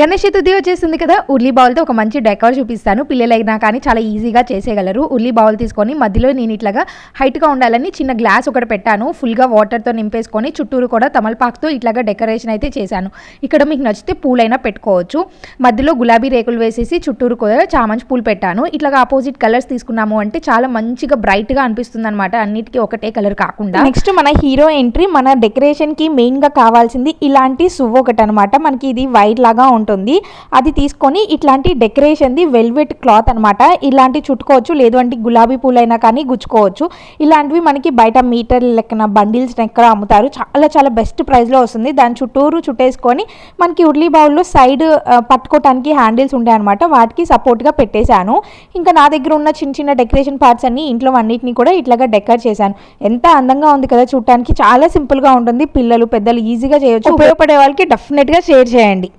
గణేష్ చతుర్థి వచ్చేసింది కదా ఉర్లీ బౌల్తో ఒక మంచి డెకర్ చూపిస్తాను. పిల్లలైనా కానీ చాలా ఈజీగా చేసేయగలరు. ఉర్లీ బౌల్ తీసుకొని మధ్యలో నేను ఇట్లాగా హైట్గా ఉండాలని చిన్న గ్లాస్ ఒకటి పెట్టాను. ఫుల్గా వాటర్తో నింపేసుకొని చుట్టూరు కూడా తమలపాకుతో ఇట్లాగా డెకరేషన్ అయితే చేశాను. ఇక్కడ మీకు నచ్చితే పూలైనా పెట్టుకోవచ్చు. మధ్యలో గులాబీ రేకులు వేసేసి చుట్టూరు కూడా చామంతి పూలు పెట్టాను. ఇట్లాగా ఆపోజిట్ కలర్స్ తీసుకున్నాము అంటే చాలా మంచిగా బ్రైట్గా అనిపిస్తుంది అనమాట అన్నిటికీ ఒకటే కలర్ కాకుండా. నెక్స్ట్ మన హీరో ఎంట్రీ మన డెకరేషన్కి మెయిన్గా కావాల్సింది ఇలాంటి సువ్వు ఒకటి అనమాట మనకి ఇది వైట్ లాగా ఉంటుంది. అది తీసుకొని ఇట్లాంటి డెకరేషన్ది వెల్వెట్ క్లాత్ అనమాట ఇలాంటి చుట్టుకోవచ్చు. లేదు అంటే గులాబీ పూలైనా కానీ గుచ్చుకోవచ్చు. ఇలాంటివి మనకి బయట మీటర్ లెక్కన బండిల్స్ ఎక్కడ అమ్ముతారు. చాలా చాలా బెస్ట్ ప్రైస్లో వస్తుంది. దాని చుట్టూరు చుట్టేసుకొని మనకి ఉర్లీ బౌల్లో సైడ్ పట్టుకోవటానికి హ్యాండిల్స్ ఉంటాయి అనమాట వాటికి సపోర్ట్గా పెట్టేశాను. ఇంకా నా దగ్గర ఉన్న చిన్న చిన్న డెకరేషన్ పార్ట్స్ అన్ని ఇంట్లో అన్నిటిని కూడా ఇట్లాగా డెకర్ చేశాను. ఎంత అందంగా ఉంది కదా చూడటానికి. చాలా సింపుల్గా ఉంటుంది. పిల్లలు పెద్దలు ఈజీగా చేయొచ్చు. ఉపయోగపడే వాళ్ళకి డెఫినెట్గా షేర్ చేయండి.